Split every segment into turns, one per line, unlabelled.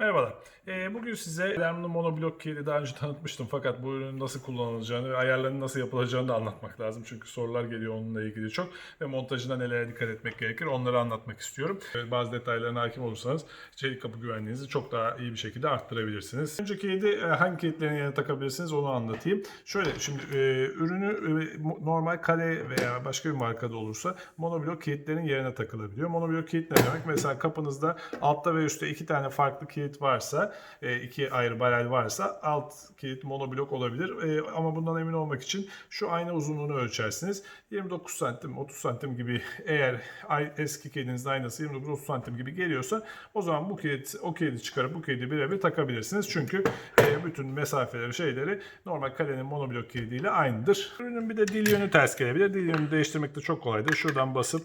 Merhabalar. Ee, bugün size alarmlı monoblok kilidi daha önce tanıtmıştım fakat bu ürünün nasıl kullanılacağını ve ayarlarının nasıl yapılacağını da anlatmak lazım. Çünkü sorular geliyor onunla ilgili çok ve montajında nelere dikkat etmek gerekir onları anlatmak istiyorum. Ee, Bazı detaylarına hakim olursanız çelik kapı güvenliğinizi çok daha iyi bir şekilde arttırabilirsiniz. Önce kilidi e, hangi kilitlerin yerine takabilirsiniz onu anlatayım. Şöyle şimdi e, ürünü e, normal kale veya başka bir markada olursa monoblok kilitlerin yerine takılabiliyor. Monoblok kilit ne demek? Mesela kapınızda altta ve üstte iki tane farklı kilit varsa, e, iki ayrı barel varsa alt kilit monoblok olabilir. E, Ama bundan emin olmak için şu ayna uzunluğunu ölçersiniz. 29 santim, 30 santim gibi eğer eski kilidinizin aynası 29-30 santim gibi geliyorsa o zaman bu kilit, o kilidi çıkarıp bu kilidi birebir takabilirsiniz. Çünkü e, bütün mesafeleri, şeyleri normal kalenin monoblok kilidiyle aynıdır. Ürünün bir de dil yönü ters gelebilir. Dil yönünü değiştirmek de çok kolaydır. Şuradan basıp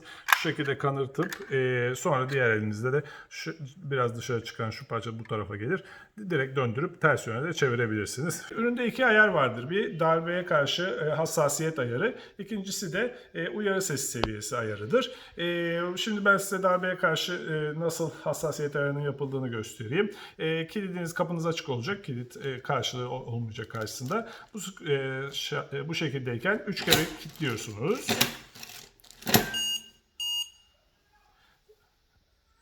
şekilde kanırtıp e, sonra diğer elinizde de şu, biraz dışarı çıkan şu parça bu tarafa gelir. Direkt döndürüp ters yöne de çevirebilirsiniz. Üründe iki ayar vardır. Bir darbeye karşı e, hassasiyet ayarı. İkincisi de e, uyarı sesi seviyesi ayarıdır. E, şimdi ben size darbeye karşı e, nasıl hassasiyet ayarının yapıldığını göstereyim. E, kilidiniz kapınız açık olacak. Kilit e, karşılığı ol- olmayacak karşısında. Bu, e, şa- e, bu şekildeyken 3 kere kilitliyorsunuz.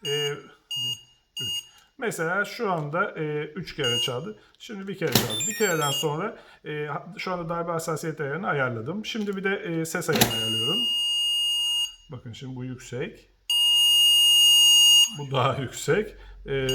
E, 3. Mesela şu anda 3 kere çaldı. Şimdi bir kere çaldı. Bir kereden sonra e, şu anda darbe hassasiyet ayarını ayarladım. Şimdi bir de e, ses ayarını ayarlıyorum. Bakın şimdi bu yüksek. Bu daha yüksek. E,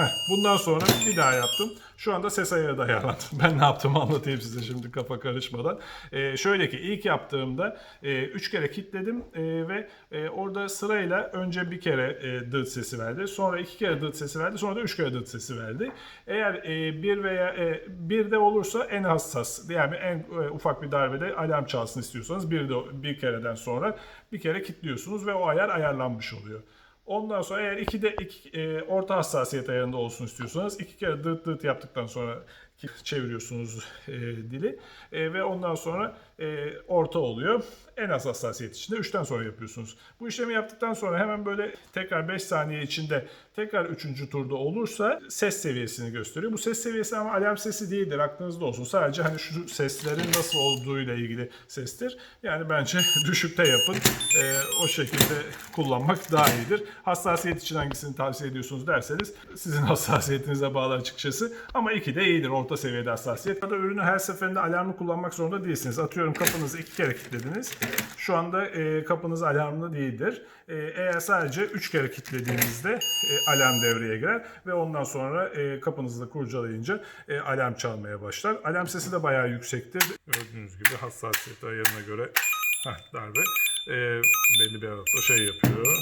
heh, bundan sonra bir daha yaptım. Şu anda ses ayarı da ayarlandı. Ben ne yaptığımı anlatayım size şimdi kafa karışmadan. E, şöyle ki ilk yaptığımda 3 kere kilitledim e, ve e, orada sırayla önce bir kere e, dıt sesi verdi. Sonra iki kere dıt sesi verdi. Sonra da üç kere dıt sesi verdi. Eğer e, bir veya e, bir de olursa en hassas yani en e, ufak bir darbede alarm çalsın istiyorsanız bir de bir kereden sonra bir kere kilitliyorsunuz ve o ayar ayarlanmış oluyor. Ondan sonra eğer iki de iki, e, orta hassasiyet ayarında olsun istiyorsanız iki kere dıt dıt yaptıktan sonra çeviriyorsunuz e, dili E, ve ondan sonra e, orta oluyor. En az hassasiyet içinde 3'ten sonra yapıyorsunuz. Bu işlemi yaptıktan sonra hemen böyle tekrar 5 saniye içinde tekrar 3. turda olursa ses seviyesini gösteriyor. Bu ses seviyesi ama alarm sesi değildir aklınızda olsun. Sadece hani şu seslerin nasıl olduğuyla ilgili sestir. Yani bence düşükte yapın. E, o şekilde kullanmak daha iyidir. Hassasiyet için hangisini tavsiye ediyorsunuz derseniz sizin hassasiyetinize bağlı açıkçası. Ama iki de iyidir orta seviyede hassasiyet. Ya da ürünü her seferinde alarmlı kullanmak zorunda değilsiniz. Atıyorum kapınızı iki kere kilitlediniz. Şu anda e, kapınız alarmlı değildir. E, eğer sadece üç kere kilitlediğinizde e, alarm devreye girer ve ondan sonra e, kapınızı da kurcalayınca e, alarm çalmaya başlar. Alarm sesi de bayağı yüksektir. Gördüğünüz gibi hassasiyet ayarına göre heh, darbe e, belli bir aralıkta şey yapıyor.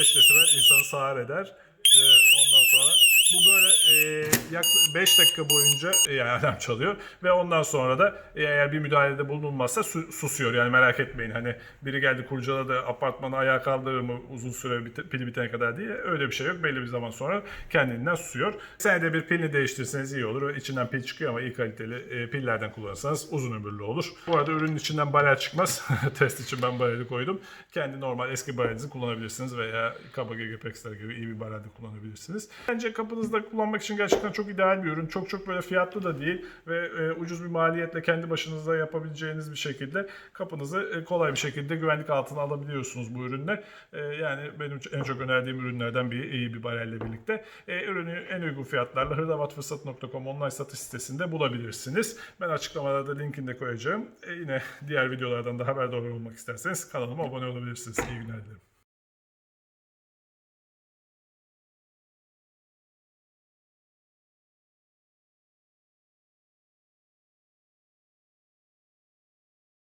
Yani 105 desibel insanı sağır eder. Ee, ondan sonra bu böyle e, yaklaşık 5 dakika boyunca e, alarm çalıyor ve ondan sonra da e, eğer bir müdahalede bulunmazsa su- susuyor. Yani merak etmeyin hani biri geldi kurcaladı apartmanı ayağa kaldırır mı uzun süre bite- pili bitene kadar diye öyle bir şey yok. Belli bir zaman sonra kendinden susuyor. Senede bir pilini değiştirseniz iyi olur. İçinden pil çıkıyor ama iyi kaliteli e, pillerden kullanırsanız uzun ömürlü olur. Bu arada ürünün içinden barel çıkmaz. Test için ben bareli koydum. Kendi normal eski barelinizi kullanabilirsiniz veya kaba Gepexler gibi iyi bir barel de kullanabilirsiniz. Bence kapınızda kullanmak için gerçekten çok ideal bir ürün. Çok çok böyle fiyatlı da değil ve e, ucuz bir maliyetle kendi başınıza yapabileceğiniz bir şekilde kapınızı e, kolay bir şekilde güvenlik altına alabiliyorsunuz bu ürünle. E, yani benim en çok önerdiğim ürünlerden biri iyi bir barelle birlikte. E, ürünü en uygun fiyatlarla hırdavatfırsat.com online satış sitesinde bulabilirsiniz. Ben açıklamalarda linkini de koyacağım. E, yine diğer videolardan da haberdar olmak isterseniz kanalıma abone olabilirsiniz. İyi günler dilerim.